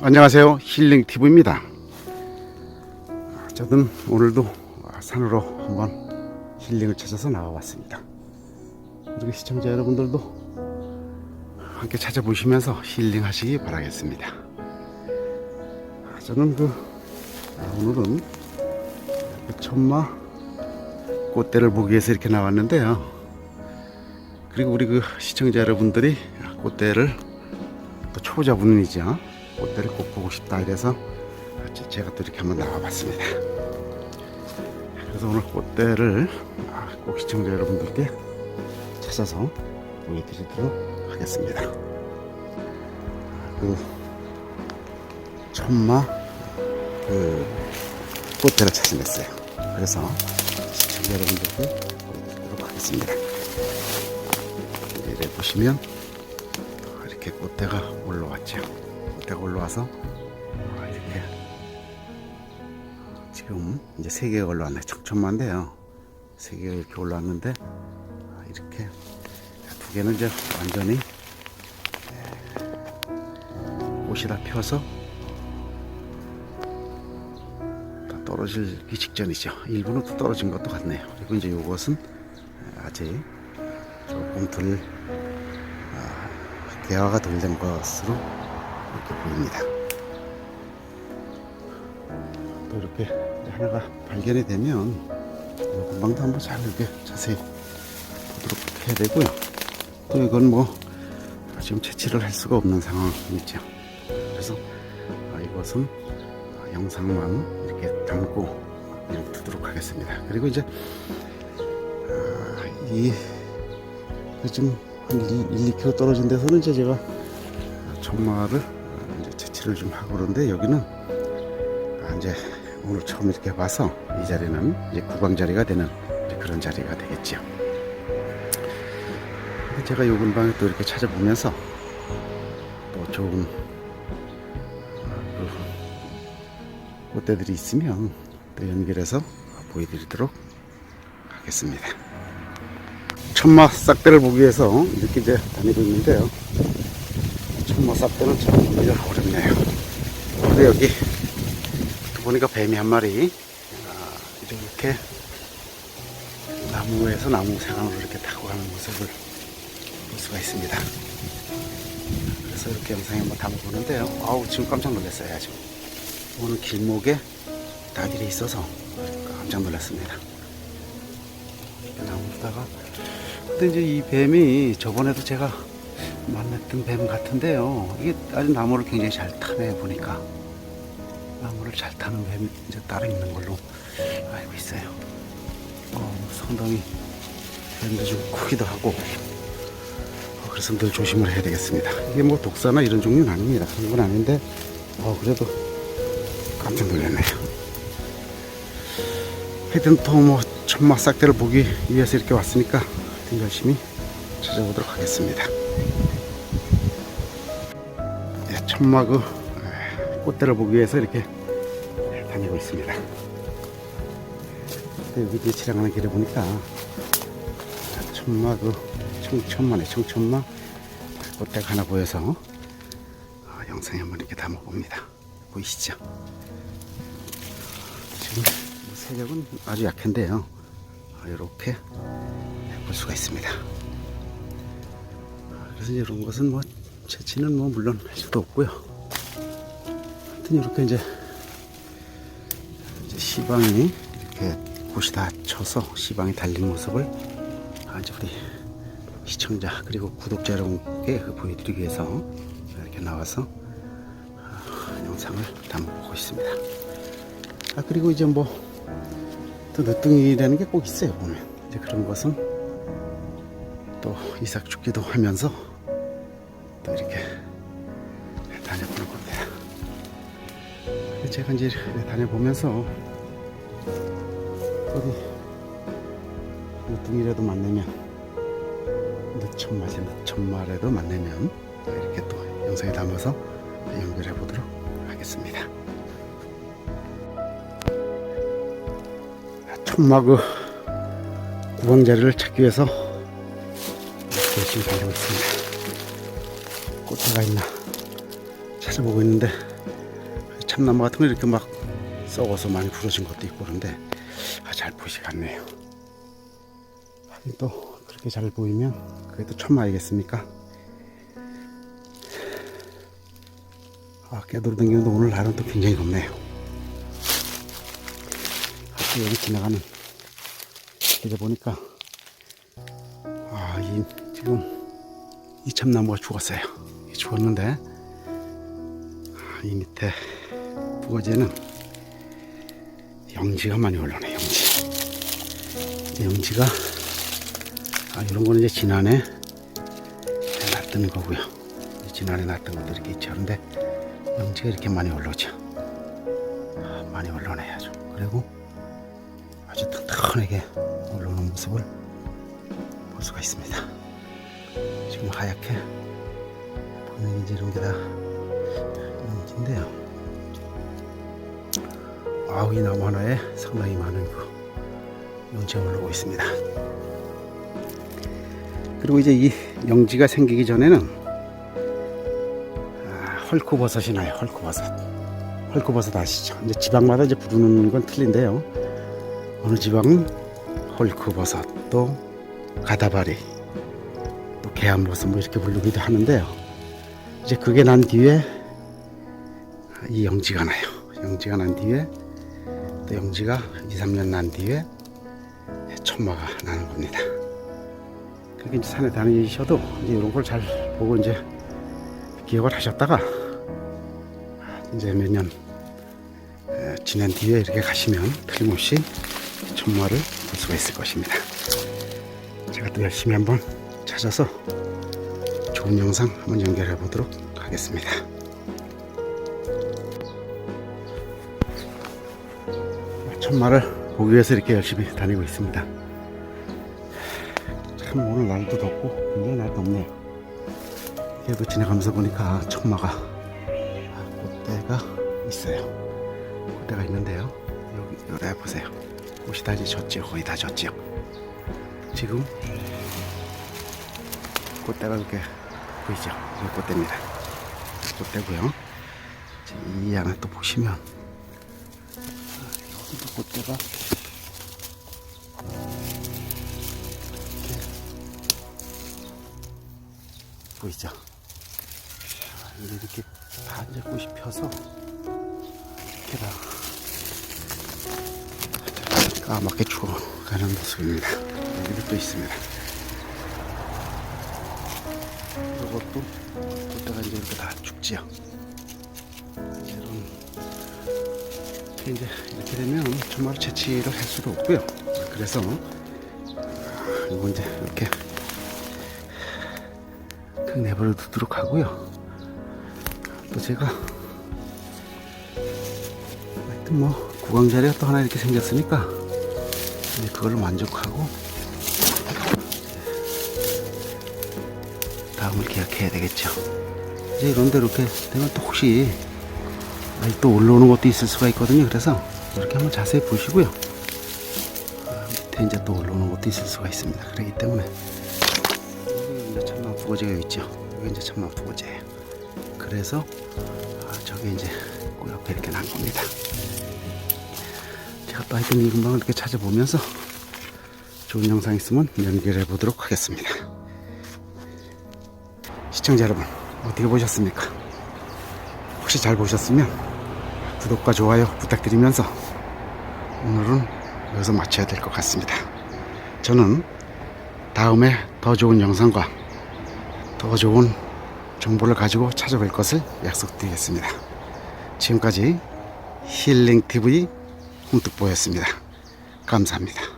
안녕하세요 힐링 TV입니다. 저는 오늘도 산으로 한번 힐링을 찾아서 나와봤습니다. 우리 시청자 여러분들도 함께 찾아보시면서 힐링하시기 바라겠습니다. 저는 그 오늘은 그 천마 꽃대를 보기 위해서 이렇게 나왔는데요. 그리고 우리 그 시청자 여러분들이 꽃대를 또 초보자분이죠. 꽃대를 꼭 보고 싶다 이래서 제- 제가 또 이렇게 한번 나와봤습니다. 그래서 오늘 꽃대를 아, 꼭 시청자 여러분들께 찾아서 보여드리도록 하겠습니다. 그 천마 그 꽃대를 찾아냈어요. 그래서 시청자 여러분들께 보여드리도록 하겠습니다. 이래 보시면 이렇게 꽃대가 올라왔죠. 꽃대가 올라와서 아, 이렇게 지금 이제 세 개가 올라왔네. 청천만인데요. 세 개가 이렇게 올라왔는데 아, 이렇게 두 개는 이제 완전히 에, 꽃이 다 펴서 다 떨어지기 직전이죠. 일부는 또 떨어진 것도 같네요. 그리고 이제 이것은 아직 조금 덜 대화가 덜 된 것으로 이렇게 보입니다. 또 이렇게 하나가 발견이 되면 금방도 한번 잘 이렇게 자세히 보도록 해야 되고요. 또 이건 뭐 지금 채취를 할 수가 없는 상황이죠. 그래서 아, 이것은 아, 영상만 이렇게 담고 그냥 두도록 하겠습니다. 그리고 이제 아, 이 지금 한 1, 2km 떨어진 데서는 이제 제가 청마를 채취를 좀 하고 그러는데 여기는 아, 이제 오늘 처음 이렇게 봐서 이 자리는 이제 구강 자리가 되는 그런 자리가. 근데 제가 요 근방에 또 이렇게 찾아보면서 또 좋은 아, 그 꽃대들이 있으면 또 연결해서 보여드리도록 하겠습니다. 천마 싹대를 보기 위해서 이렇게 이제 다니고 있는데요. 싹대는 참 보기가 어렵네요. 근데 여기 또 보니까 뱀이 한 마리 아, 이렇게 나무에서 나무 생활로 이렇게 타고 가는 모습을 볼 수가 있습니다. 그래서 이렇게 영상에 한번 담아보는데요. 아우 지금 깜짝 놀랐어요. 아주 오늘 길목에 낙일이 있어서 깜짝 놀랐습니다. 나무다가 근데 이제 이 뱀이 저번에도 제가 만났던 뱀 같은데요. 이게 아주 나무를 굉장히 잘 타네 보니까 나무를 잘 타는 뱀이 이제 따로 있는 걸로 알고 있어요. 어, 상당히 뱀도 좀 크기도 하고 어, 그래서 늘 조심을 해야 되겠습니다. 이게 뭐 독사나 이런 종류는 아닙니다. 그런 건 아닌데 어, 그래도 깜짝 놀랐네요. 하여튼 또 뭐 천마 싹대를 보기 위해서 이렇게 왔으니까 열심히 찾아보도록 하겠습니다. 네, 천마 그 에, 꽃대를 보기 위해서 이렇게 다니고 있습니다. 여기 뒤에 지나가는 길에 보니까 천마 그 청천마네 청천마 꽃대가 하나 보여서 어, 영상에 한번 이렇게 담아봅니다. 보이시죠? 지금 뭐 세력은 아주 약한데요. 이렇게 볼 수가 있습니다. 그래서 이런 것은 뭐 채취는 뭐 물론 할 수도 없고요. 하여튼 이렇게 이제, 이제 시방이 이렇게 곳이 다 쳐서 시방이 달린 모습을 아주 우리 시청자 그리고 구독자 여러분께 그 보여드리기 위해서 이렇게 나와서 아, 영상을 담아보고 있습니다. 아 그리고 이제 뭐 또 늦둥이라는 게 꼭 있어요 보면 이제 그런 것은 또 이삭 죽기도 하면서 또 이렇게 다녀보는 겁니다. 제가 이제 다녀보면서 어디 늦둥이라도 만나면 늦천마지 늦천마라도 만나면 이렇게 또 영상에 담아서 연결해 보도록 하겠습니다. 천마 그 구강 자리를 찾기 위해서 열심히 달리고 있습니다. 꽃대가 있나 찾아보고 있는데 참나무 같은 거 이렇게 막 썩어서 많이 부러진 것도 있고 그런데 아, 잘 보이지 않네요. 하긴 또 그렇게 잘 보이면 그래도 천마이겠습니까? 아, 깨돌이 댕기는데 오늘 날은 또 굉장히 덥네요. 학교 여기 지나가는 길에 보니까 아, 이 지금 이 참나무가 죽었어요. 이 죽었는데 아, 이 밑에 부거지에는 영지가 많이 올라오네. 영지. 이 영지가 아, 이런 거는 이제 지난해 놨던 거고요. 지난해 놨던 것도 이렇게 있죠. 그런데 영지가 이렇게 많이 올라오죠. 아, 많이 올라오네 아주. 그리고 아주 튼튼하게 올라오는 모습을 볼 수가 있습니다. 지금 하얗게 보면 이제 이런 게다 영지인데요. 아우 이 나무 하나에 상당히 많은 그 영지가 올라오고 있습니다. 그리고 이제 이 영지가 생기기 전에는 아, 헐크버섯이 나요. 헐크버섯. 헐크버섯 아시죠? 이제 지방마다 이제 부르는 건 틀린데요. 어느 지방은 헐크버섯, 또 가다바리, 또 개암버섯 뭐 이렇게 부르기도 하는데요. 이제 그게 난 뒤에 이 영지가 나요. 영지가 난 뒤에 또 영지가 2, 3년 난 뒤에 천마가 나는 겁니다. 그렇게 이제 산에 다니셔도 이제 이런 걸 잘 보고 이제 기억을 하셨다가 이제 몇 년 지난 뒤에 이렇게 가시면 틀림없이 천마를 볼 수가 있을 것입니다. 제가 또 열심히 한번 찾아서 좋은 영상 한번 연결해 보도록 하겠습니다. 천마를 보기 위해서 이렇게 열심히 다니고 있습니다. 참 오늘 날도 덥고 굉장히 날 덥네요. 그래도 지나가면서 보니까 천마가 꽃대가 있어요. 꽃대가 있는데요. 여기 여기 보세요. 꽃이 다 졌죠. 거의 다 졌죠. 지금 꽃대가 이렇게 보이죠? 이 꽃대입니다. 꽃대고요. 이 안에 또 보시면 여기도 꽃대가 보이죠? 이게 이렇게 다 이제 꽃이 펴서 이렇게 다 까맣게 죽어가는 모습입니다. 여기도 또 있습니다. 이것도 꽃다가 이제 이렇게 다 죽지요. 이런 이제 이렇게 되면 정말 채취를 할 수도 없고요. 그래서 이거 이제 이렇게 그냥 내버려 두도록 하고요. 또 제가 하여튼 뭐 구강 자리가 또 하나 이렇게 생겼으니까 그걸로 만족하고 다음을 기약해야 되겠죠. 이제 이런데 이렇게 되면 또 혹시 또 올라오는 것도 있을 수가 있거든요. 그래서 이렇게 한번 자세히 보시고요. 아, 밑에 이제 또 올라오는 것도 있을 수가 있습니다. 그렇기 때문에 이제 참나무 두거지가 있죠. 여기 이제 참나무 두거지예요. 그래서 아, 저게 이제 그 옆에 이렇게 난 겁니다. 제가 또 하여튼 이 금방을 이렇게 찾아보면서 좋은 영상 있으면 연결해 보도록 하겠습니다. 시청자 여러분 어떻게 보셨습니까? 혹시 잘 보셨으면 구독과 좋아요 부탁드리면서 오늘은 여기서 마쳐야 될 것 같습니다. 저는 다음에 더 좋은 영상과 더 좋은 정보를 가지고 찾아뵐 것을 약속드리겠습니다. 지금까지 힐링TV 홍특보였습니다. 감사합니다.